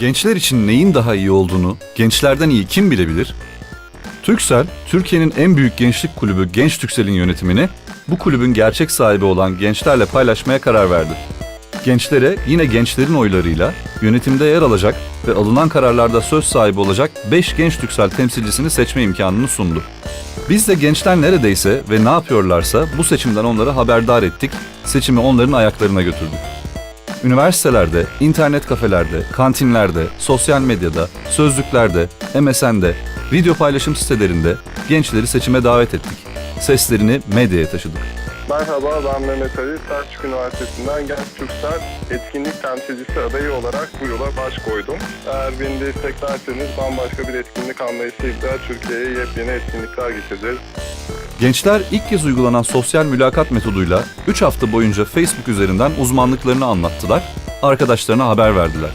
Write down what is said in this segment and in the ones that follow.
Gençler için neyin daha iyi olduğunu gençlerden iyi kim bilebilir? Türksel, Türkiye'nin en büyük gençlik kulübü Genç Türksel'in yönetimini bu kulübün gerçek sahibi olan gençlerle paylaşmaya karar verdi. Gençlere yine gençlerin oylarıyla yönetimde yer alacak ve alınan kararlarda söz sahibi olacak 5 Genç Türksel temsilcisini seçme imkanını sundu. Biz de gençler neredeyse ve ne yapıyorlarsa bu seçimden onları haberdar ettik, seçimi onların ayaklarına götürdük. Üniversitelerde, internet kafelerde, kantinlerde, sosyal medyada, sözlüklerde, MSN'de, video paylaşım sitelerinde gençleri seçime davet ettik. Seslerini medyaya taşıdık. Merhaba ben Mehmet Ali. Selçuk Üniversitesi'nden Genç Türksel etkinlik temsilcisi adayı olarak bu yola baş koydum. Eğer beni desteklerseniz bambaşka bir etkinlik anlayışıyla Türkiye'ye yepyeni etkinlikler getireceğiz. Gençler ilk kez uygulanan sosyal mülakat metoduyla 3 hafta boyunca Facebook üzerinden uzmanlıklarını anlattılar, arkadaşlarına haber verdiler.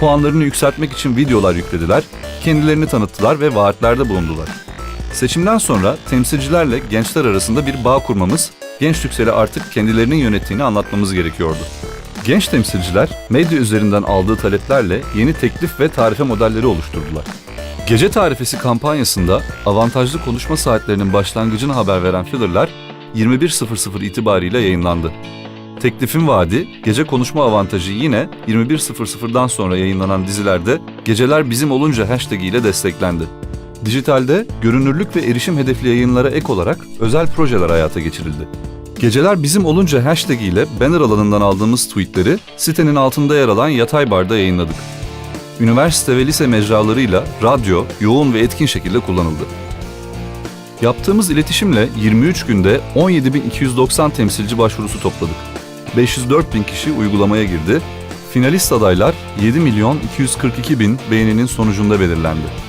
Puanlarını yükseltmek için videolar yüklediler, kendilerini tanıttılar ve vaatlerde bulundular. Seçimden sonra temsilcilerle gençler arasında bir bağ kurmamız, Genç Yüksel'e artık kendilerinin yönettiğini anlatmamız gerekiyordu. Genç temsilciler medya üzerinden aldığı taleplerle yeni teklif ve tarife modelleri oluşturdular. Gece tarifesi kampanyasında avantajlı konuşma saatlerinin başlangıcını haber veren fillerler 21.00 itibariyle yayınlandı. Teklifin vaadi, gece konuşma avantajı yine 21.00'dan sonra yayınlanan dizilerde Geceler Bizim Olunca hashtag ile desteklendi. Dijitalde görünürlük ve erişim hedefli yayınlara ek olarak özel projeler hayata geçirildi. Geceler Bizim Olunca hashtag ile banner alanından aldığımız tweetleri sitenin altında yer alan yatay barda yayınladık üniversite ve lise mecralarıyla radyo yoğun ve etkin şekilde kullanıldı. Yaptığımız iletişimle 23 günde 17.290 temsilci başvurusu topladık. 504 bin kişi uygulamaya girdi. Finalist adaylar 7 milyon 242 bin beğeninin sonucunda belirlendi.